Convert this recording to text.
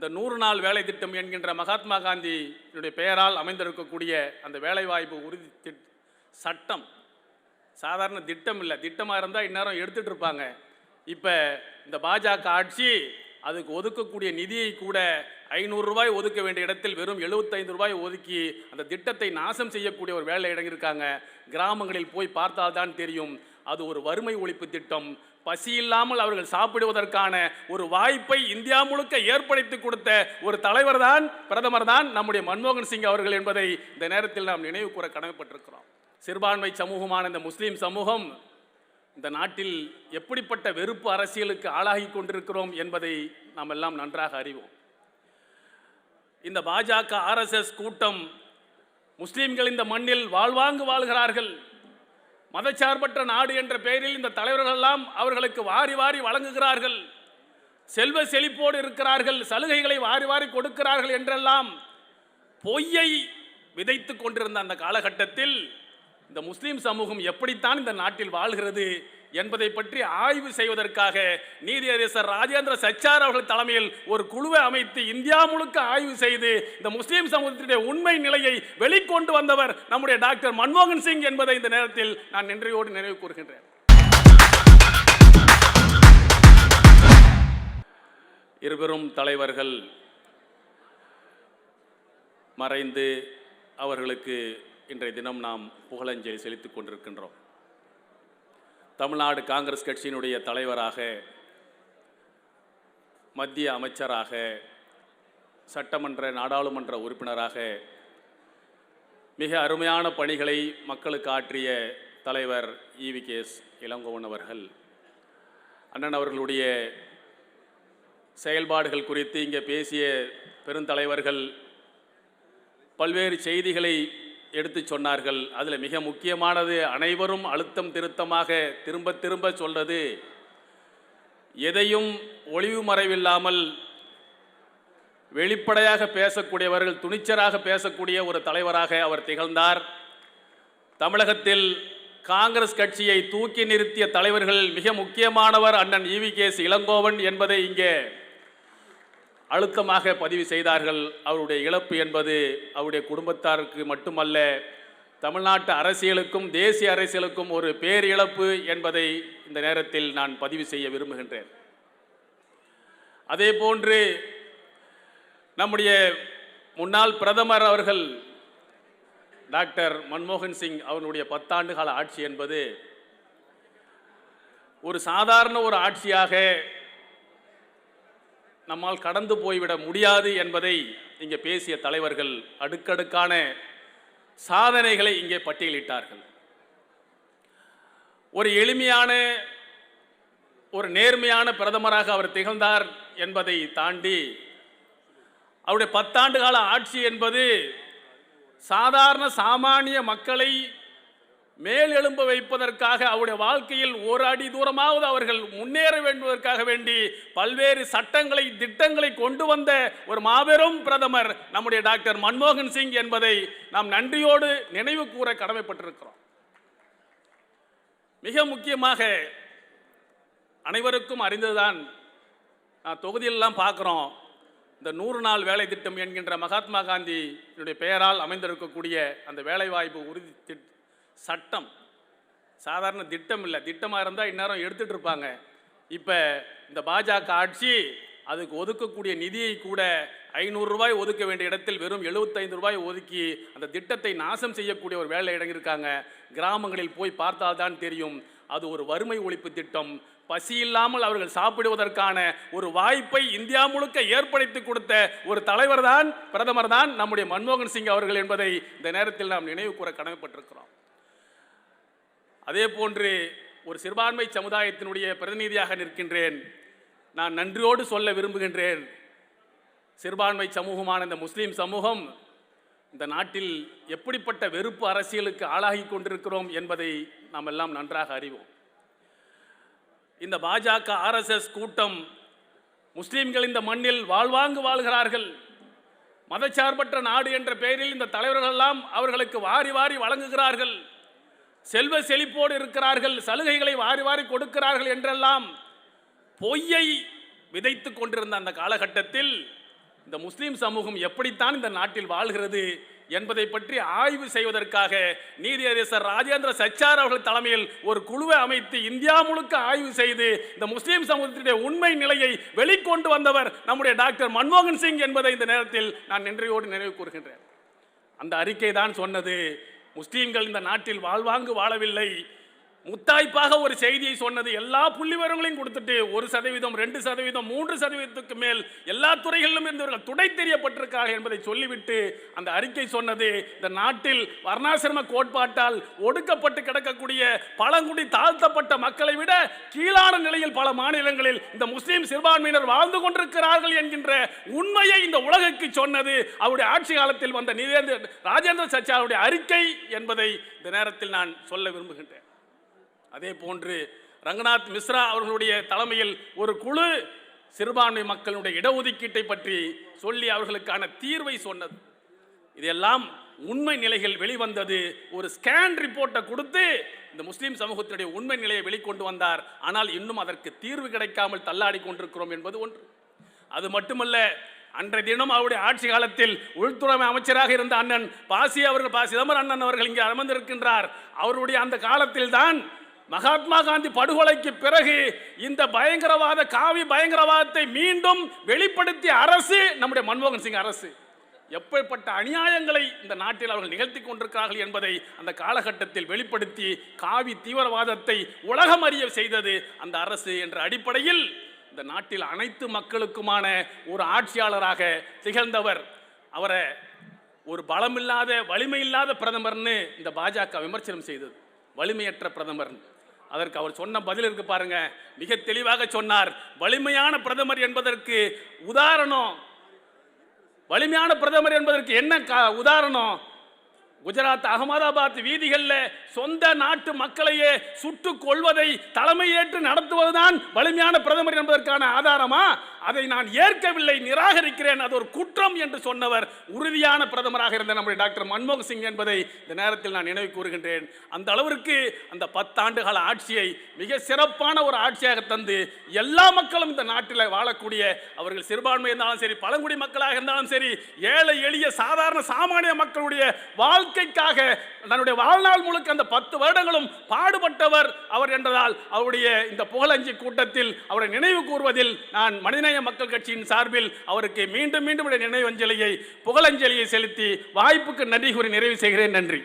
இந்த நூறு நாள் வேலை திட்டம் என்கின்ற மகாத்மா காந்தியினுடைய பெயரால் அமைந்திருக்கக்கூடிய அந்த வேலைவாய்ப்பு உறுதி சட்டம். சாதாரண திட்டம் இல்லை. திட்டமாக இருந்தால் இந்நேரம் எடுத்துகிட்டு இருப்பாங்க. இப்போ இந்த பாஜக ஆட்சி அதுக்கு ஒதுக்கக்கூடிய நிதியை கூட ஐநூறு ரூபாய் ஒதுக்க வேண்டிய இடத்தில் வெறும் 75 ரூபாய் ஒதுக்கி அந்த திட்டத்தை நாசம் செய்யக்கூடிய ஒரு வேலை இடங்கிருக்காங்க கிராமங்களில் போய் பார்த்தால்தான் தெரியும். அது ஒரு வறுமை ஒழிப்பு திட்டம். பசி இல்லாமல் அவர்கள் சாப்பிடுவதற்கான ஒரு வாய்ப்பை இந்தியா முழுக்க ஏற்படுத்தி கொடுத்த ஒரு தலைவர் தான் பிரதமர் தான் நம்முடைய மன்மோகன் சிங் அவர்கள் என்பதை இந்த நேரத்தில் நாம் நினைவு கூற கடமைப்பட்டிருக்கிறோம். சிறுபான்மை சமூகமான இந்த முஸ்லீம் சமூகம் இந்த நாட்டில் எப்படிப்பட்ட வெறுப்பு அரசியலுக்கு ஆளாகி கொண்டிருக்கிறோம் என்பதை நாம் எல்லாம் நன்றாக அறிவோம். இந்த பாஜக ஆர்எஸ்எஸ் கூட்டம் முஸ்லீம்கள் இந்த மண்ணில் வாழ்வாங்கு வாழ்கிறார்கள். மதச்சார்பற்ற நாடு என்ற பெயரில் இந்த தலைவர்கள் எல்லாம் அவர்களுக்கு வாரி வாரி வழங்குகிறார்கள். செல்வ செழிப்போடு இருக்கிறார்கள் சலுகைகளை வாரி வாரி கொடுக்கிறார்கள் என்றெல்லாம் பொய்யை விதைத்து கொண்டிருந்த அந்த காலகட்டத்தில் இந்த முஸ்லீம் சமூகம் எப்படித்தான் இந்த நாட்டில் வாழ்கிறது என்பதை பற்றி ஆய்வு செய்வதற்காக நீதியரசர் ராஜேந்திர சச்சார் அவர்கள் தலைமையில் ஒரு குழுவை அமைத்து இந்தியா முழுக்க ஆய்வு செய்து இந்த முஸ்லீம் சமூகத்தினுடைய உண்மை நிலையை வெளிக்கொண்டு வந்தவர் நம்முடைய டாக்டர் மன்மோகன் சிங் என்பதை இந்த நேரத்தில் நான் நன்றியோடு நினைவு கூறுகின்றேன். இருவரும் தலைவர்கள் மறைந்து அவர்களுக்கு இன்றைய தினம் நாம் புகழஞ்சலி செலுத்திக் கொண்டிருக்கின்றோம். தமிழ்நாடு காங்கிரஸ் கட்சியினுடைய தலைவராக மத்திய அமைச்சராக சட்டமன்ற நாடாளுமன்ற உறுப்பினராக மிக அருமையான பணிகளை மக்களுக்கு ஆற்றிய தலைவர் ஈவி கேஸ் இளங்கோவன் அவர்கள். அண்ணன் அவர்களுடைய செயல்பாடுகள் குறித்து இங்கே பேசிய பெருந்தலைவர்கள் பல்வேறு செய்திகளை எடுத்துச் சொன்னார்கள். அதில் மிக முக்கியமானது அனைவரும் அழுத்தம் திருத்தமாக திரும்ப திரும்ப சொல்றது எதையும் ஒளிவு மறைவில்லாமல் வெளிப்படையாக பேசக்கூடியவர்கள் துணிச்சராக பேசக்கூடிய ஒரு தலைவராக அவர் திகழ்ந்தார். தமிழகத்தில் காங்கிரஸ் கட்சியை தூக்கி நிறுத்திய தலைவர்கள் மிக முக்கியமானவர் அண்ணன் இவி கேஸ் இளங்கோவன் என்பதை இங்கே அழுத்தமாக பதிவு செய்தார்கள். அவருடைய இழப்பு என்பது அவருடைய குடும்பத்தாருக்கு மட்டுமல்ல தமிழ்நாட்டு அரசியலுக்கும் தேசிய அரசியலுக்கும் ஒரு பேரிழப்பு என்பதை இந்த நேரத்தில் நான் பதிவு செய்ய விரும்புகின்றேன். அதே போன்று நம்முடைய முன்னாள் பிரதமர் அவர்கள் டாக்டர் மன்மோகன் சிங் அவனுடைய பத்தாண்டு கால ஆட்சி என்பது ஒரு சாதாரண ஒரு ஆட்சியாக நம்மால் கடந்து போய்விட முடியாது என்பதை இங்கே பேசிய தலைவர்கள் அடுக்கடுக்கான சாதனைகளை இங்கே பட்டியலிட்டார்கள். ஒரு எளிமையான ஒரு நேர்மையான பிரதமராக அவர் திகழ்ந்தார் என்பதை தாண்டி அவருடைய பத்தாண்டு கால ஆட்சி என்பது சாதாரண சாமானிய மக்களை மேல் எழும்ப வைப்பதற்காக அவருடைய வாழ்க்கையில் ஒரு அடி தூரமாவது அவர்கள் முன்னேற வேண்டுவதற்காக வேண்டி பல்வேறு சட்டங்களை திட்டங்களை கொண்டு வந்த ஒரு மாபெரும் பிரதமர் நம்முடைய டாக்டர் மன்மோகன் சிங் என்பதை நாம் நன்றியோடு நினைவு கூற கடமைப்பட்டிருக்கிறோம். மிக முக்கியமாக அனைவருக்கும் அறிந்ததுதான் நான் தொகுதியிலெல்லாம் பார்க்குறோம். இந்த நூறு நாள் வேலை திட்டம் என்கின்ற மகாத்மா காந்தியினுடைய பெயரால் அமைந்திருக்கக்கூடிய அந்த வேலைவாய்ப்பு உறுதி திட் சட்டம். சாதாரண திட்டம் இல்லை. திட்டமாக இருந்தால் இந்நேரம் எடுத்துகிட்டு இருப்பாங்க. இப்போ இந்த பாஜக ஆட்சி அதுக்கு ஒதுக்கக்கூடிய நிதியை கூட ஐநூறு ரூபாய் ஒதுக்க வேண்டிய இடத்தில் வெறும் 75 ரூபாய் ஒதுக்கி அந்த திட்டத்தை நாசம் செய்யக்கூடிய ஒரு வேலை இறங்கியிருக்காங்க. கிராமங்களில் போய் பார்த்தால்தான் தெரியும். அது ஒரு வறுமை ஒழிப்பு திட்டம். பசி இல்லாமல் அவர்கள் சாப்பிடுவதற்கான ஒரு வாய்ப்பை இந்தியா முழுக்க ஏற்படுத்தி கொடுத்த ஒரு தலைவர் தான் பிரதமர் தான் நம்முடைய மன்மோகன் சிங் அவர்கள் என்பதை இந்த நேரத்தில் நாம் நினைவு கூற கடமைப்பட்டிருக்கிறோம். அதே போன்று ஒரு சிறுபான்மை சமுதாயத்தினுடைய பிரதிநிதியாக நிற்கின்றேன். நான் நன்றியோடு சொல்ல விரும்புகின்றேன். சிறுபான்மை சமூகமான இந்த முஸ்லீம் சமூகம் இந்த நாட்டில் எப்படிப்பட்ட வெறுப்பு அரசியலுக்கு ஆளாகி கொண்டிருக்கிறோம் என்பதை நாம் எல்லாம் நன்றாக அறிவோம். இந்த பாஜக ஆர்எஸ்எஸ் கூட்டம் முஸ்லீம்கள் இந்த மண்ணில் வாழ்வாங்கு வாழ்கிறார்கள். மதச்சார்பற்ற நாடு என்ற பெயரில் இந்த தலைவர்கள் எல்லாம் அவர்களுக்கு வாரி வாரி வழங்குகிறார்கள். செல்வ செழிப்போடு இருக்கிறார்கள் சலுகைகளை வாரி வாரி கொடுக்கிறார்கள் என்றெல்லாம் பொய்யை விதைத்து கொண்டிருந்த அந்த காலகட்டத்தில் இந்த முஸ்லீம் சமூகம் எப்படித்தான் இந்த நாட்டில் வாழ்கிறது என்பதை பற்றி ஆய்வு செய்வதற்காக நீதியரசர் ராஜேந்திர சச்சார் அவர்கள் தலைமையில் ஒரு குழுவை அமைத்து இந்தியா முழுக்க ஆய்வு செய்து இந்த முஸ்லீம் சமூகத்தினுடைய உண்மை நிலையை வெளிக்கொண்டு வந்தவர் நம்முடைய டாக்டர் மன்மோகன் சிங் என்பதை இந்த நேரத்தில் நான் நன்றியோடு நினைவு கூறுகின்றேன். அந்த அறிக்கை தான் சொன்னது. முஸ்லீம்கள் இந்த நாட்டில் வாழ்வாங்கு வாழவில்லை. முத்தாய்ப்பாக ஒரு செய்தியை சொன்னது எல்லா புள்ளிவரங்களையும் கொடுத்துட்டு ஒரு சதவீதம் ரெண்டு சதவீதம் மூன்று சதவீதத்துக்கு மேல் எல்லா துறைகளிலும் இருந்தவர்கள் துடை தெரியப்பட்டிருக்கார்கள் என்பதை சொல்லிவிட்டு அந்த அறிக்கை சொன்னது இந்த நாட்டில் வர்ணாசிரம கோட்பாட்டால் ஒடுக்கப்பட்டு கிடக்கக்கூடிய பழங்குடி தாழ்த்தப்பட்ட மக்களை விட கீழான நிலையில் பல மாநிலங்களில் இந்த முஸ்லீம் சிறுபான்மையினர் வாழ்ந்து கொண்டிருக்கிறார்கள் என்கின்ற உண்மையை இந்த உலகுக்கு சொன்னது. அவருடைய ஆட்சி காலத்தில் வந்த நிதேந்திர ராஜேந்திர சச்சாருடைய அறிக்கை என்பதை இந்த நேரத்தில் நான் சொல்ல விரும்புகின்றேன். அதே போன்று ரங்கநாத் மிஸ்ரா அவர்களுடைய தலைமையில் ஒரு குழு சிறுபான்மை மக்களுடைய இடஒதுக்கீட்டை பற்றி சொல்லி அவர்களுக்கான தீர்வை சொன்னது. இதெல்லாம் உண்மை நிலைகள் வெளிவந்தது. ஒரு ஸ்கேன் ரிப்போர்ட்டை கொடுத்து இந்த முஸ்லீம் சமூகத்தினுடைய உண்மை நிலையை வெளிக்கொண்டு வந்தார். ஆனால் இன்னும் அதற்கு தீர்வு கிடைக்காமல் தள்ளாடி கொண்டிருக்கிறோம் என்பது ஒன்று. அது மட்டுமல்ல அன்றைய தினம் அவருடைய ஆட்சி காலத்தில் உள்துறை அமைச்சராக இருந்த அண்ணன் பாசி அவர்கள் பா. சிதம்பரம் அண்ணன் அவர்கள் இங்கே அமர்ந்திருக்கின்றார். அவருடைய அந்த காலத்தில் தான் மகாத்மா காந்தி படுகொலைக்கு பிறகு இந்த பயங்கரவாத காவி பயங்கரவாதத்தை மீண்டும் வெளிப்படுத்திய அரசு நம்முடைய மன்மோகன் சிங் அரசு. எப்படிப்பட்ட அநியாயங்களை இந்த நாட்டில் அவர்கள் நிகழ்த்தி கொண்டிருக்கிறார்கள் என்பதை அந்த காலகட்டத்தில் வெளிப்படுத்தி காவி தீவிரவாதத்தை உலகம் அறிய செய்தது அந்த அரசு என்ற அடிப்படையில் இந்த நாட்டில் அனைத்து மக்களுக்குமான ஒரு ஆட்சியாளராக திகழ்ந்தவர். அவரை ஒரு பலமில்லாத வலிமை இல்லாத பிரதமர்னு இந்த பாஜக விமர்சனம் செய்தது. வலிமையற்ற பிரதமர்னு. அதற்கு அவர் சொன்ன பதில் இருக்கு பாருங்க. மிக தெளிவாக சொன்னார். வலிமையான பிரதமர் என்பதற்கு உதாரணம். வலிமையான பிரதமர் என்பதற்கு என்ன கா- உதாரணம்? குஜராத் அகமதாபாத் வீதிகளில் சொந்த நாட்டு மக்களையே சுட்டுக் கொள்வதை தலைமையேற்று நடத்துவதுதான் வலிமையான பிரதமர் என்பதற்கான ஆதாரமா? அதை நான் ஏற்கவில்லை நிராகரிக்கிறேன். அது ஒரு குற்றம் என்று சொன்னவர் உறுதியான பிரதமராக இருந்த நம்முடைய டாக்டர் மன்மோகன் சிங் என்பதை இந்த நேரத்தில் நான் நினைவு கூறுகின்றேன். அந்த அளவிற்கு அந்த பத்தாண்டு கால ஆட்சியை மிக சிறப்பான ஒரு ஆட்சியாக தந்து எல்லா மக்களும் இந்த நாட்டில் வாழக்கூடிய அவர்கள் சிறுபான்மை இருந்தாலும் சரி பழங்குடி மக்களாக இருந்தாலும் சரி ஏழை எளிய சாதாரண சாமானிய மக்களுடைய வாழ்க்கைக்காக தன்னுடைய வாழ்நாள் முழுக்க அந்த பத்து வருடங்களும் பாடுபட்டவர் அவர் என்றதால் அவருடைய இந்த புகழஞ்சி கூட்டத்தில் அவரை நினைவு கூறுவதில் நான் மனிதநேய மக்கள் கட்சியின் சார்பில் அவருக்கு மீண்டும் மீண்டும் நினைவஞ்சலியை புகழஞ்சலியை செலுத்தி வாய்ப்புக்கு நன்றி கூறி நிறைவு செய்கிறேன். நன்றி.